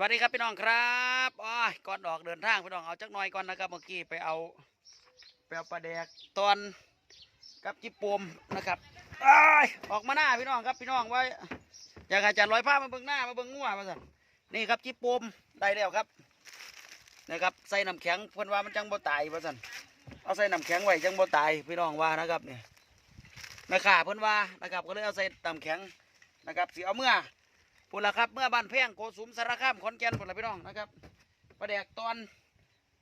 วัสดีครับพี่น้องครับอ๋อก่อนออกเดินทางพี่น้องเอาจักหน่อยก่อนนะครับเมื่อกี้ไปเอาไปเอาปลาแดกตอนกับจิปโปมนะครับอ้ออกมาหน้าพี่น้องครับพี่น้องไว้อยากให้อาจารย์ร้อยผ้ามาเบิ่งหน้ามาเบิ่งงัวมาสั่นนี่ครับจิปโปมได้แล้วครับนะครับใส่น้ำแข็งเพื่อนว่ามันจังบ่ตายมาสั่นเอาใส่น้ำแข็งไว้จังบ่ตายพี่น้องว่านะครับเนี่ยแม่ค้าเพื่อนว่านะครับก็เลยเอาใส่น้ำแข็งนะครับสิเอาเมื่อ พุ่นละครับเมื่อบ้านแพงโกสุมสารคามขอนแก่นพุ่นละพี่น้องนะครับประแดกตอน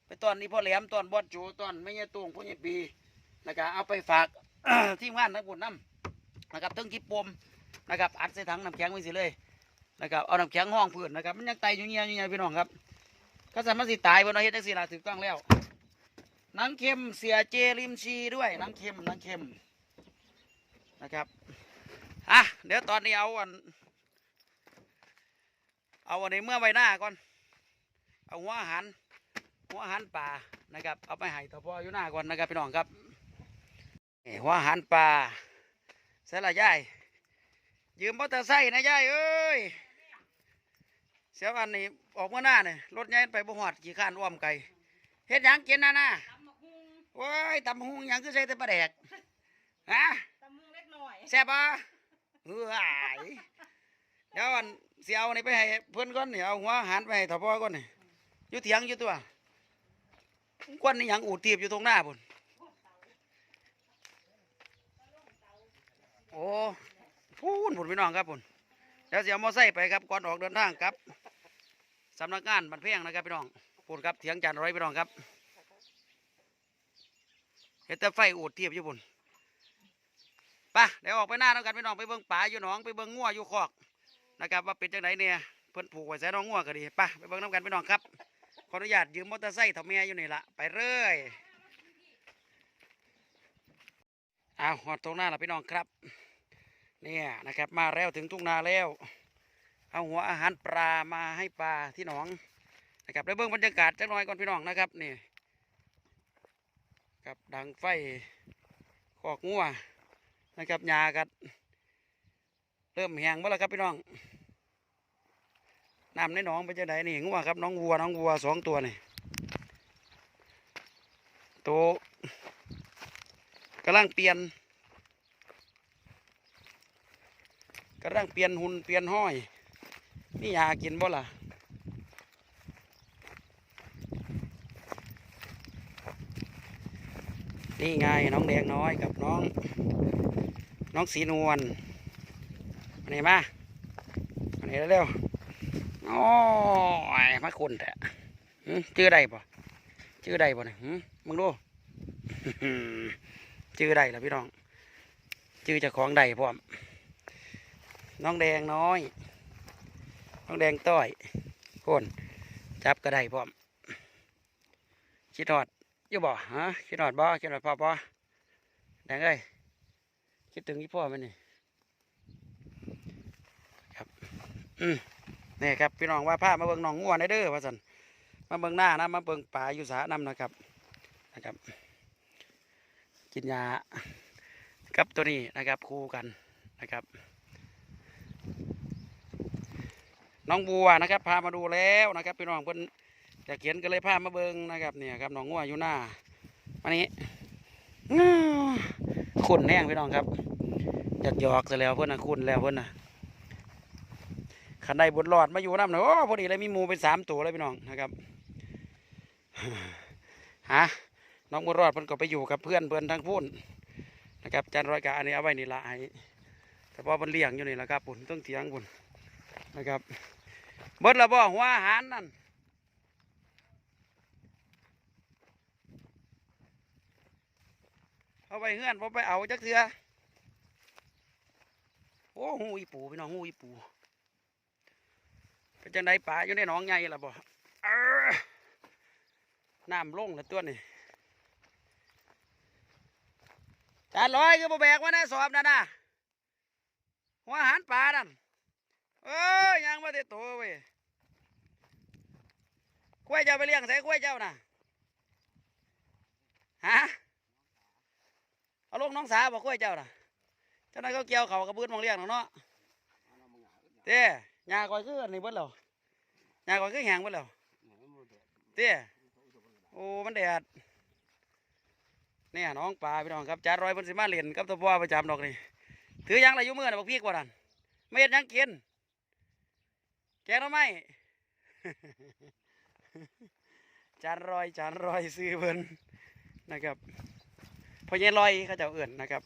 ไปตอนนี้พ่อแหลมตอนบอดจูตอนไม่ใช่ตวงพ่อใหญ่ปีนะครับเอาไปฝากทีมงานทั้งบุญน้ำนะครับทั้งกิบปมนะครับอัดใส่ถังน้ำแข็งไว้สิเลยนะครับเอาน้ำแข็งห้องพื้นนะครับมันยังไตอยู่เงี้ยอยู่เงี้ยพี่น้องครับก็สามารถสิตายบนเอาเฮ็ดจังสิล่ะถูกต้องแล้วนังเค็มเสียเจริมชีด้วยนังเค็มนังเค็มนะครับอะเดี๋ยวตอนนี้เอาอัน เอาอันนี้เมื่อไว้หน้าก่อน เอาหัวอาหารหัวอาหารป่านะครับ เอาไปให้ต่อพ่ออยู่หน้าก่อนนะครับพี่น้องครับนี่หัวอาหารป่าเสร็จละยายยืมมอเตอร์ไซค์นะยายเอ้ยเสียวันนี้ออกเมื่อหน้าเนี่ยรถใหญ่ไปบ่หอดกี่ข้านอ้อมไก่เฮ็ดหยังกินน่ะนะตำมะฮุงโอ้ยตำหุงหยังคือใส่แต่ปลาแดกฮะตำมึงเล็กหน่อยแซ่บปะเฮ้ยเดี๋ยวอัน เสียเอานี่ไปให้เพื่อนก่อนนี่เอาหัวหารไปให้ถพ่อก่อนนี่อยู่เถียงอยู่ตัวควันนี่ยังอูดตีบอยู่ตรงหน้าพุ่นโอ้พูนพุ่นพี่น้องครับพุ่นเดี๋ยวเสียมอไซค์ไปครับก่อนออกเดินทางครับสำนักงานบันเพียงนะครับพี่น้องพุ่นครับเถียงจานร้อยพี่น้องครับเห็นแต่ไฟอูดเทียบอยู่พุ่นไปเดี๋ยวออกไปหน้าแล้วกันพี่น้องไปเบิ่งป่าอยู่หนองไปเบิ่งงัวอยู่คอก นะครับว่าเป็นจังไดเนี่ยเพิ่นผูกไว้ใส่น้องงัวก็ดีไปไปเบิ่งน้ำกันพี่น้องครับขออนุญาตยืมมอเตอร์ไซค์ทำเมียอยู่นี่ละไปเรื่อยเอาหอดตรงหน้าละพี่น้องครับ เนี่ยนะครับมาแล้วถึงทุ่งนาแล้ว เอาหัวอาหารปลามาให้ปลาที่หนองนะครับได้เบิ่งบรรยากาศจักหน่อยก่อนพี่น้องนะครับนี่ครับดังไฟคอกงัวนะครับยากัด เริ่มแห้งบ่แล้วครับพี่น้องน้ำในหนองเป็นจะไดนี่งัวครับน้องวัวน้องวัวสองตัวนี่ตัวกำลังเปลี่ยนกำลังเปลี่ยนหุ่นเปลี่ยนห้อยนี่ยากินบ่ล่ะนี่ไงน้องแดงน้อยกับน้อง น้องสีนวล มาไหนมามาไหนเร็วโอ้ยมาคุณแท้หึชื่อใดปะชื่อใดปะเนี่ยมึงดูชื่อใดล่ะพี่น้องชื่อจะของใดพร้อมน้องแดงน้อย น้องแดงต้อยคนจับก็ไดพร้อมคิดหอดอยู่บ่ฮะคิดหอดบ่คิดหอดพ่อบ่แดงเอ้ยคิดถึงอีพ่อไหมนี่รับ อืมนี่ครับพี่น้องว่าพามาเบิ่งหนองงัวในเด้อว่าสันมาเบิ่งหน้านะมาเบิ่งป่าอยู่สาน้ำนะครับนะครับ กินยากับตัวนี้นะครับคู่กันนะครับ น้องบัวนะครับ พามาดูแล้วนะครับพี่น้องเพิ่นจะเขียนก็เลยพามาเบิ่งนะครับเนี่ยครับหนองงัวอยู่หน้ามานี้อื้อขุ่นแห้งพี่น้องครับอยากหยอกซะแล้วเพื่อนนะขุ่นแล้วเพื่อนนะ ขันใดบนหลอดมาอยู่น้ำหน่อยโอ้พอดีเลยมีมูเป็นสามตัวเลยพี่น้องนะครับฮะน้องบุญรอดเพิ่นก็ไปอยู่กับเพื่อนเพื่อนทั้งพุ่นนะครับจันร้อยกาอันนี้เอาไว้นี่ละให้แต่พอเพิ่นเลี้ยงอยู่นี่ละครับปุ่นต้องเถียงปุ่นนะครับเบิดละบ่หัวอาหารนั่นเอาไปเฮือนผมไปเอาจักเถือโอ้หูอีปูพี่น้องหูอีปู เป็นจังไดป่าอยู่ในหนองใหญ่ละบ่เอ้อน้ำลงแล้วตัวนี่จานลอยคือบ่แบกมานะสอบนั่นน่ะหัวหารป่านั่นเอ้ยยังไมาเตโตเว้ยกล้วยเจ้าไปเลี้ยงใส่กล้วยเจ้าน่ะฮะเอาลงน้องสาวบอกกล้วยเจ้าน่ะเจ้านั้นก็เกี่ยวเขากระบืนมองเลี้ยงเนาะเต้ยาคอยคืออันนี้เบิดแล้วยาก่อนก็แห้งหมดแล้วเตี้ยโอ้มันแดดเนี่ยน้องปลาพี่น้องครับจานร้อยเพิ่นสิมาเล่นกับตะพัวประจำดอกนี่ถือยังอะไรยู่มือนะบักพี่กว่านั่นไม่เห็นยังกินแกงหน่อไมจานร้อยจานร้อยซื้อเพิ่นนะครับพอเย็นลอยเขาจะเอื่นนะครับ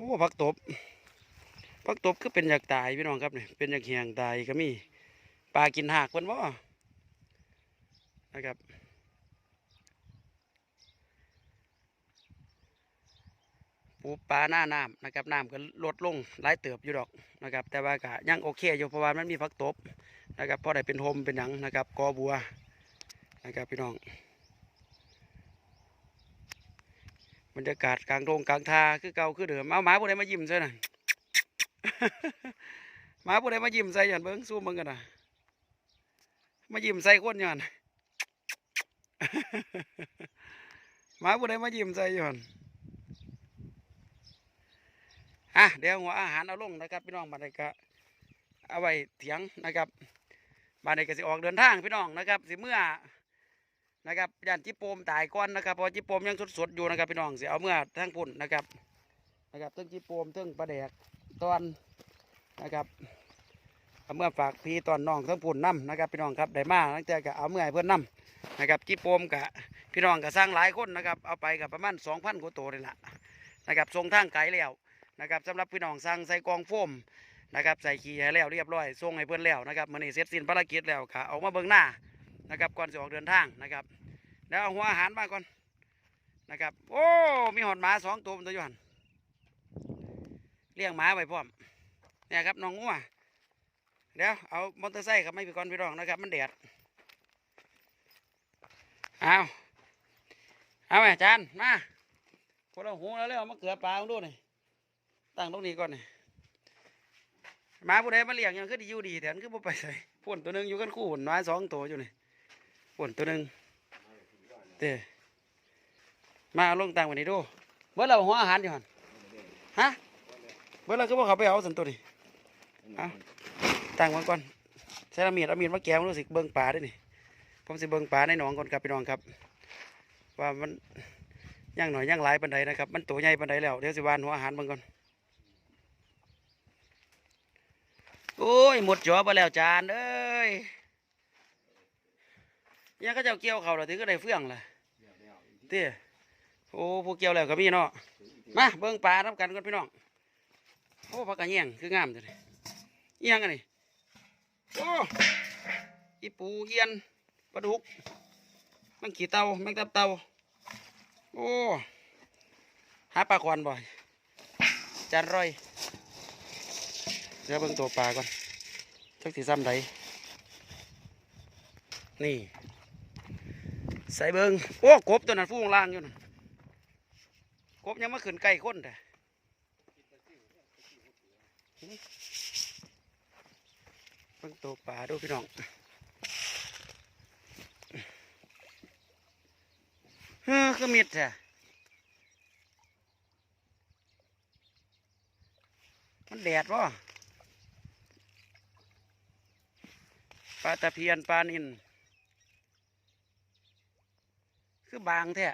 อ้ผักตบผักตบคือเป็นอยากตายพี่น้องครับเนี่ยเป็นอยากเหียงตายก็มีปลากินหากเพิ่นบ่นะครับปูปลาหน้าน้ำนะครับน้ำก็ลดลงหลายเติบอยู่ดอกนะครับ แต่ว่าก็ยังโอเคอยู่เพราะว่ามันมีผักตบนะครับพอได้เป็นโฮมเป็นหยังนะครับกอบัวนะครับพี่น้อง บ รรยากาศกลางโรงกลางทาคือเก่าคือเดิมเอาหมาผู้ใดมายิ้มใส่น่ะหมาผู้ใดมายิ้มใส่หย่อนเบิ้งสู้มึงกันนะมายิ้มใส่คนหย่อนหมาผู้ใดมายิ้มใส่หย่อนอะเดี๋ยวหัวอาหารเอาลงนะครับพี่น้องบัดนี้ก็เอาไว้เถียงนะครับบัดนี้ก็สิออกเดินทางพี่น้องนะครับสิเมื่อ นะครับย่านจิโปมตายก่อนนะครับพราะจิโปมยังสดๆอยู่นะครับพี่น้องเสียเอาเมื่อทั้งพุ่นนะครับนะครับทั้งจิโปมทั้งปลาแดกตอนนะครับเอาเมื่อฝากพี่ตอนน้องทั้งพุ่นน้ำนะครับพี่น้องครับได้มาตั้งแต่ก็เอาเมื่อให้เพื่อนน้ำนะครับจิโปมกับพี่น้องก็สร้างหลายคนนะครับเอาไปกับประมาณสองพันกว่าตัวเลยล่ะนะครับส่งทางไกลแล้วนะครับสำหรับพี่น้องสั่งใส่กองโฟมนะครับใส่ขี้ให้แล้วเรียบร้อยส่งให้เพื่อนแล้วนะครับมื่อนี้เสร็จสิ้นภารกิจแล้วค่ะออกมาเบื้องหน้า นะครับก่อนจะออกเดินทางนะครับแล้วเอาหัวอาหารมาก่อนนะครับ โอ้มีหอดหมาสองตัวบนตัวยันเลี้ยงหมาไว้พร้อมเนี่ยครับน้องงัวเดี๋ยวเอามอเตอร์ไซค์ครับไม่ไปก่อนพี่รองนะครับ มันแดดเอาเอาไปจานมาคนละหูแล้วเร็วมาเกลือปลาลงดูหน่อยตั้งตรงนี้ก่อนหนี่หมาผู้ใดมาเลี้ยงยังคือดีอยู่ดีแถนคือบ่ไปใส่พ่นตัวหนึงอยู่กันคู่หน้อยสองตัวอยู่นี่ ป่นตัวหนึ่งเต้มาเอาลงตังวันนี้ดูเมื่อเราหัวอาหารอยู่หันฮะเมื่อเราก็บอกเขาไปเอาสันตัวนี่เอาตังวันก่อนใช้ละเมียดเอามียดมาแกะมันรู้สึกเบิ่งปลาด้วยนี่ผมสิเบิ่งปลาในหนองก่อนครับพี่น้องครับ ว่ามันย่างหน่อยย่างหลายปันใดนะครับ มันตัวใหญ่ปันใดแล้วเดี๋ยวสิวานหัวอาหารเบิ่งก่อนโอ้ยหมดจอไปแล้วจานเอ้ย ยังก็เจ้าเกี่ยวเขาเหรอถึงก็ได้เฟื่องล่ะเตี้ยโอ้พวกเกี่ยวแล้วก็มีเนาะมาเบิ่งปลาน้ำกันก่อนพี่น้องโอ้พักกระเนียงคืองามจังเลยเอียงอันนี้โอ้อีปูเอียนปลาดุกแมงขี่เต่าแมงตับเต่าโอ้หาปลาควันบ่อยจานร้อยเดี๋ยวเบิ่งตัวปลาก่อนจักสีซ้ำใดนี่ ใส่เบิงโอ้กบตัวนั้นฟูงล่างอยู่นั่นกบยังมาขึ้นใกล้คนแต่เบิ่งตัวปลาดูพี่น้องเฮ้อคือมิดแท้มันแดดวะปลาตะเพียนปลานิน คือบางแท้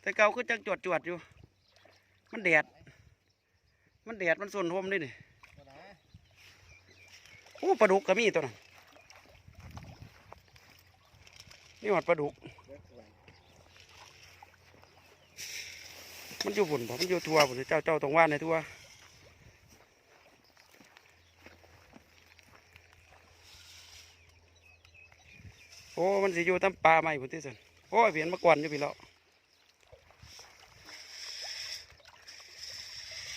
แต่เก่าคือจังจวดจวดๆอยู่ มันแดด มันแดดมันส่วนทมด้วยนี่โอ้ปลาดุกก็มีตัวนั้นนี่หอดปลาดุก มันอยู่ฝุ่นผมมันอยู่ทัวผมเจ้าเจ้าตรงว่านในทัว โอ้ มันสิอยู่ตามป่าไม้ผมที่สันโอ้เพียนมากวนอยู่พี่เลาะ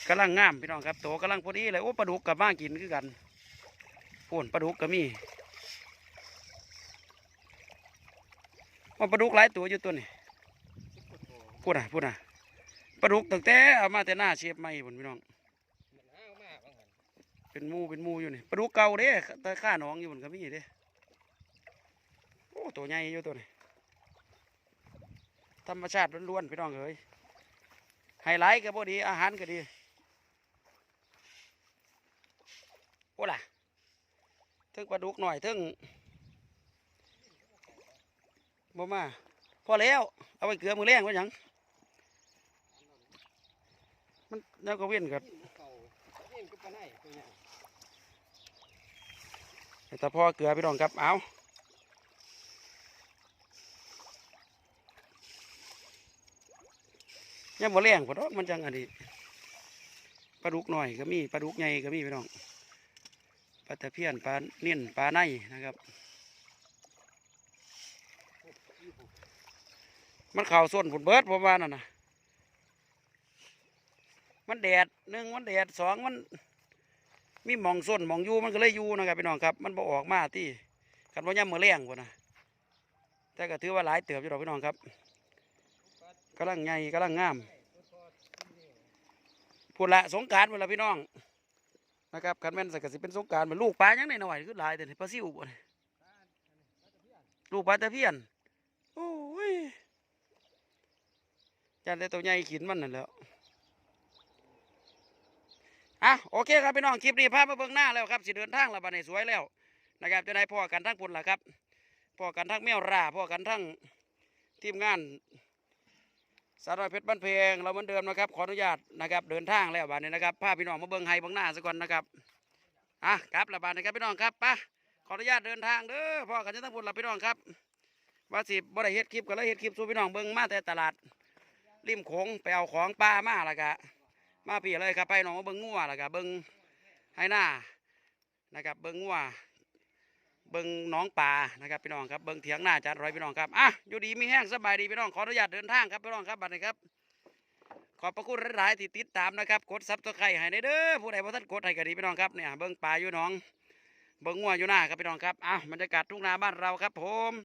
กำลังงามพี่น้องครับโตกำลังพอดีเลยโอ้ปลาดุกกับมากินคือกันพูนปลาดุกก็มีว่าปลาดุกหลายตัวอยู่ตัวนี่พูดอะพูดอะปลาดุกตั้งแต่เอามาแต่หน้าเชฟไม่พุ่นพี่น้องเป็นมูเป็นมูอยู่นี่ปลาดุกเก่าเด้แต่ข้าหนองอยู่มันก็มีเด้ โอ้ตัวใหญ่อยู่ตัวนี้ธรรมชาติล้วนๆพี่น้องเอ้ยไฮไลท์ก็บ่ดีอาหารก็ดีโอ้ล่ะถึงปลาดุกหน่อยถึงบ่มาพอแล้ว เอาไปเกลือมือแรงไว้หยังมันแล้วก็เว้นกับเขาเล่นก็ปลาไหลตัวเนี้ยแต่พอเกลือพี่น้องครับเอา ยังบ่แรงพอดอกมันจังอันนี้ปลาดุกหน่อยก็มีปลาดุกใหญ่ก็มีพี่น้องปลาตะเพียนปลาเนียนปลาในนะครับ มันเข่าส้นผุนเบิร์ดผมว่านั่นนะมันแดดหนึ่งมันแดดสองมัน มีหมองส้นหมองยูมันก็เลยยูนะครับพี่น้องครับ มันบ่ออกมาที่กันว่าย่ำมือแรงกว่านะแต่ก็ถือว่าหลายเติบอยู่ดอกพี่น้องครับ กำลังใหญ่กำลังงามพูดละสงการเวลาพี่น้องนะครับคันแม่นสักกะสิเป็นสงการมือนลูกปลายังหน่อยคือหลายแต่ปลาซิวบ่เนี่ยลูกปลาตะเพียนโอ้ยจันแต่ตัวใหญ่ขินมันนั่นแล้วอะโอเคครับพี่น้องคลิปนี้พามาเบิ่งหน้าแล้วครับสิเดินทางแล้วบันี้สวยแล้วนะครับจะได้พ่อกันทั้งปุ่นละครับพ่อกันทั้งแมวราพ่อกันทั้งทีมงาน สารอยเพชรบ้านเพลงเราเหมือนเดิมนะครับ ขออนุญาตนะครับเดินทางแล้วบัดนี้นะครับพาพี่น้องมาเบิ่งไฮเบิ่งหน้าซะก่อนนะครับอะครับแล้วบัดนี้ครับพี่น้องครับปะขออนุญาตเดินทางเด้อพ่อกันทั้งปุ่นล่ะพี่น้องครับว่าสิบ่ได้เฮ็ดคลิปก็เลยเฮ็ดคลิปสู่พี่น้องเบิ่งมาแต่ตลาด ริมโขงไปเอาของปลามาละกะมาพี่เลยครับไปหนองมาเบิ้งงัวล้วก็เบิ้งให้หน้านะครับเบิ้งงัว เบิ้งน้องป่านะครับพี่น้องครับเบิ้งเถียงหน้าจัดร้อยพี่น้องครับอะอยู่ดีมีแห้งสบายดีพี่น้องขออนุญาตเดินทางครับพี่น้องครับบัดนี้ครับขอบพระคุณหลายๆที่ติดตามนะครับกดซับสไครต์ให้ในเด้อผู้ใดบ่ทันกดให้ก็ดีพี่น้องครับเนี่ยเบิ้งป่าอยู่น้องเบิ้งงัวอยู่หน้าครับพี่น้องครับอะบรรยากาศทุ่งนาบ้านเราครับผม